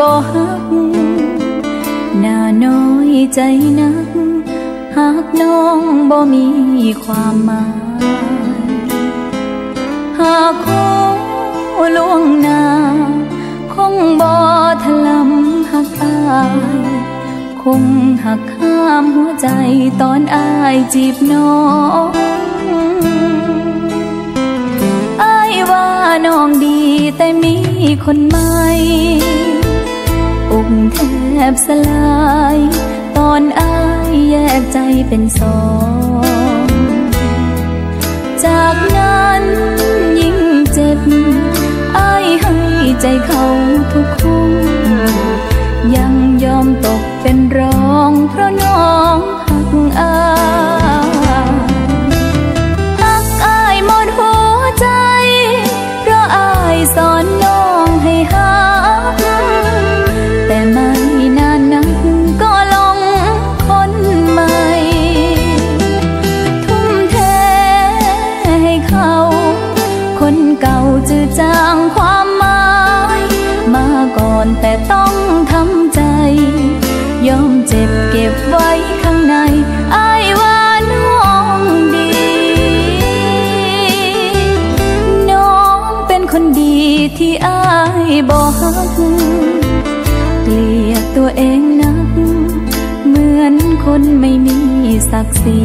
บ่ฮักหน้าน้อยใจนักหากน้องบ่มีความหมาย หากคงล่วงหน้า คงบ่ถลำหักอาย คงหักข้ามหัวใจตอนอายจีบน้อง น้องดีแต่มีคนใหม่อกแทบสลาย ตอนอายแยกใจเป็นสอง จากนั้นยิ่งเจ็บอายให้ใจเขาทุกคนยังยอมตกเป็นรองเพราะา คนเก่าจือจางความหมาย มาก่อนแต่ต้องทำใจ ยอมเจ็บเก็บไว้ข้างในอายว่าน้องดี น้องเป็นคนดีที่อายบอกเกลียดตัวเองนัก เหมือนคนไม่มีศักดิ์ศรี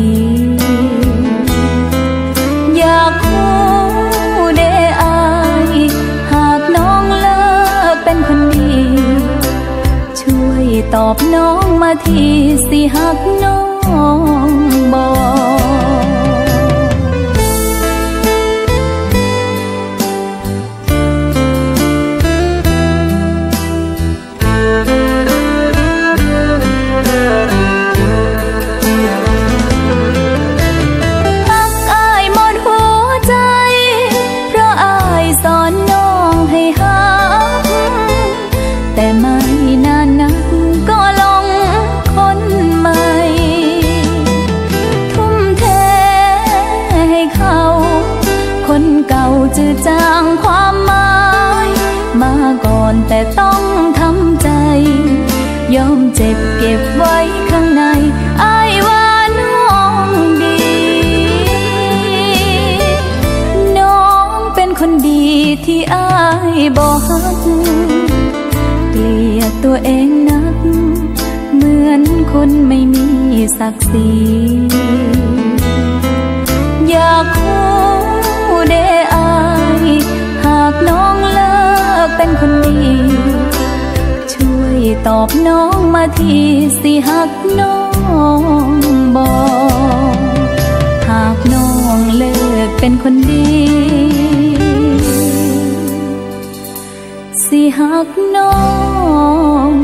ตอบน้องมาทีสิหัก แต่ต้องทำใจ ยอมเจ็บเก็บไว้ข้างในอายว่าน้องดี น้องเป็นคนดีที่อายบอกเกลียดตัวเองนัก เหมือนคนไม่มีศักดิ์ศรี ตอบน้องมาทีสิหักน้องบอกหากน้องเลิกเป็นคนดี สิหักน้อง